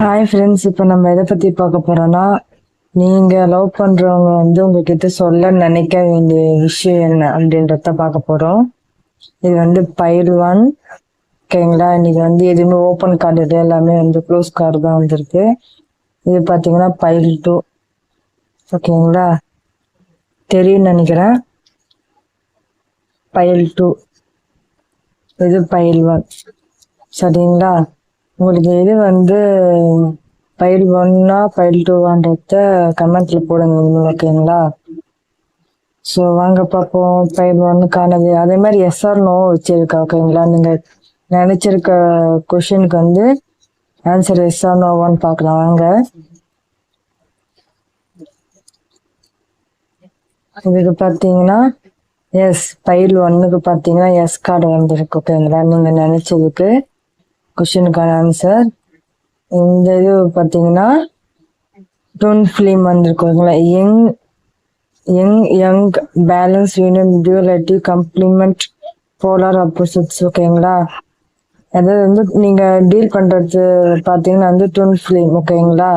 Hi friends இப்போ நம்ம எதை பற்றி பார்க்க போகிறோன்னா நீங்கள் லவ் பண்ணுறவங்க வந்து உங்ககிட்ட சொல்ல நினைக்க வேண்டிய விஷயம் என்ன அப்படின்றத பார்க்க போகிறோம் இது வந்து பைல் ஒன் ஓகேங்களா இன்னைக்கு வந்து எதுவுமே ஓப்பன் கார்டு இல்லை எல்லாமே வந்து க்ளோஸ் கார்டு தான் வந்திருக்கு. இது பார்த்தீங்கன்னா பைல் டூ ஓகேங்களா தெரியும்னு நினைக்கிறேன். பைல் டூ இது பைல் ஒன் சரிங்களா? உங்களுக்கு இது வந்து ஃபைல் ஒன்னா ஃபைல் டூவான்றத கமெண்ட்ல போடுங்க ஓகேங்களா ஸோ வாங்க பார்ப்போம். ஃபைல் ஒன்னுக்கானது அதே மாதிரி எஸ்ஆர் நோ வச்சிருக்கா ஓகேங்களா நீங்கள் நினைச்சிருக்க கொஷினுக்கு வந்து ஆன்சர் எஸ்ஆர் நோவான்னு பார்க்கலாம். வாங்க. இதுக்கு பார்த்தீங்கன்னா எஸ் ஃபைல் ஒன்னுக்கு பார்த்தீங்கன்னா எஸ் கார்டு வந்திருக்கு ஓகேங்களா நீங்கள் நினைச்சதுக்கு கொஷினுக்கான ஆன்சர் இந்த இது பார்த்தீங்கன்னா ton film வந்திருக்கோங்களா? Yang yang yang balance union duality complement polar opposites ஓகேங்களா அதாவது வந்து நீங்கள் டீல் பண்ணுறது பார்த்தீங்கன்னா வந்து டொன் ஃபிலிம் ஓகேங்களா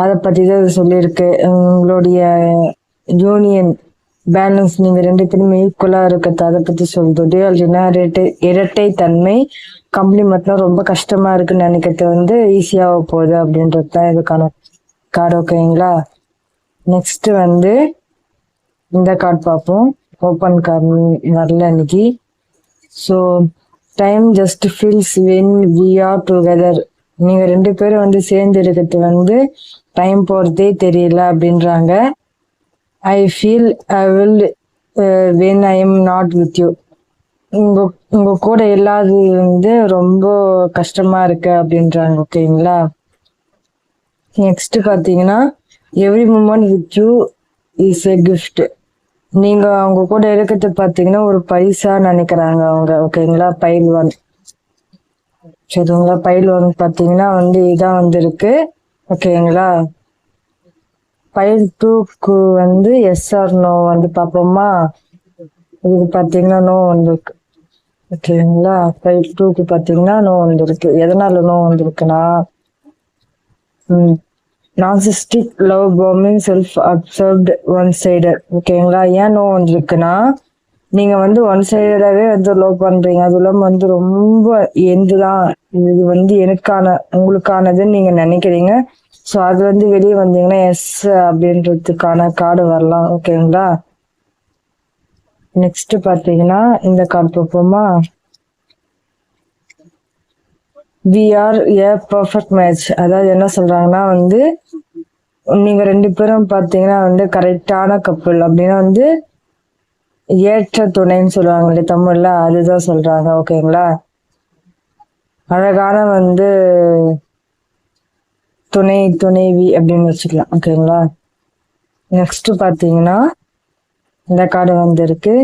அதை பற்றி தான் சொல்லியிருக்கு. உங்களுடைய யூனியன் பேலன்ஸ் நீங்க ரெண்டு பேருமே ஈக்குவலா இருக்கிறது. அதை பத்தி சொல்றது அப்படின்னா இரட்டை இரட்டை தன்மை கம்ப்ளிமெண்ட்னா ரொம்ப கஷ்டமா இருக்குன்னு நினைக்கிறது வந்து ஈஸியாக போகுது அப்படின்றது தான் இதுக்கான கார்டு ஓகேங்களா நெக்ஸ்ட் வந்து இந்த கார்டு பார்ப்போம். ஓப்பன் கார்டு வரல இன்னைக்கு. So time just feels when we are together நீங்கள் ரெண்டு பேரும் வந்து சேர்ந்து இருக்கிறது வந்து டைம் போகிறதே தெரியல அப்படின்றாங்க. I feel I will when I am not with you உங்கள் உங்கள் கூட இல்லாதது வந்து ரொம்ப கஷ்டமாக இருக்கு அப்படின்றாங்க ஓகேங்களா? நெக்ஸ்ட் பார்த்தீங்கன்னா every moment with you is a gift நீங்கள் அவங்க கூட இருக்கிறது பார்த்தீங்கன்னா ஒரு பைசா நினைக்கிறாங்க அவங்க ஓகேங்களா? பயில் ஒன் சரிங்களா? பயில் ஒன் பாத்தீங்கன்னா வந்து இதான் வந்துருக்கு ஓகேங்களா? ஃபைல் டூக்கு வந்து எஸ்ஆர் நோ வந்து பார்ப்போமா? இதுக்கு பார்த்தீங்கன்னா நோ வந்திருக்கு. ஓகேங்களா? ஃபைல் டூக்கு பார்த்தீங்கன்னா நோ வந்திருக்கு. எதனால நோ வந்திருக்குன்னா narcissistic love bombing self absorbed one sided ஓகேங்களா? ஏன் நோ வந்திருக்குன்னா நீங்க வந்து ஒன் சைடடாவே வந்து லவ் பண்றீங்க. அது இல்லாமல் வந்து ரொம்ப எந்துதான். இது வந்து எனக்கான உங்களுக்கானதுன்னு நீங்க நினைக்கிறீங்க. ஸோ அது வந்து வெளியே வந்தீங்கன்னா எஸ் அப்படின்றதுக்கான கார்டு வரலாம் ஓகேங்களா நெக்ஸ்ட் பார்த்தீங்கன்னா இந்த கார்டு பார்ப்போமா? We are a perfect match அதாவது என்ன சொல்றாங்கன்னா வந்து நீங்க ரெண்டு பேரும் பார்த்தீங்கன்னா வந்து கரெக்டான கப்பல் அப்படின்னா வந்து ஏற்ற துணைன்னு சொல்லுவாங்களே தமிழ்ல அதுதான் சொல்றாங்க ஓகேங்களா அழகான வந்து துணை துணைவி அப்படின்னு வச்சுக்கலாம். ஓகேங்களா? நெக்ஸ்ட் பார்த்தீங்கன்னா இந்த கார்டு வந்திருக்கு.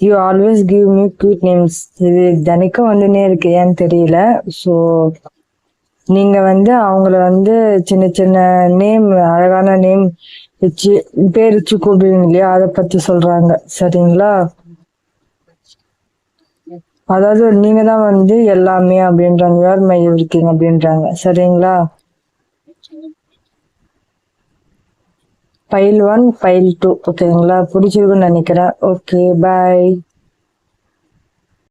You always give me cute names இது தினைக்கும் வந்துனே இருக்கு. ஏன்னு தெரியல. ஸோ நீங்கள் வந்து அவங்கள வந்து சின்ன சின்ன நேம் அழகான நேம் வச்சு பேர் வச்சு கூப்பிடுவீங்க இல்லையா? அதை பற்றி சொல்கிறாங்க சரிங்களா? அதாவது நீங்கள் தான் வந்து எல்லாமே அப்படின்றாங்க யார் மையம் இருக்கீங்க அப்படின்றாங்க. சரிங்களா? ஃபைல் ஒன் ஃபைல் டூ ஓகேங்களா பிடிச்சிருக்குன்னு நினைக்கிறேன். Okay bye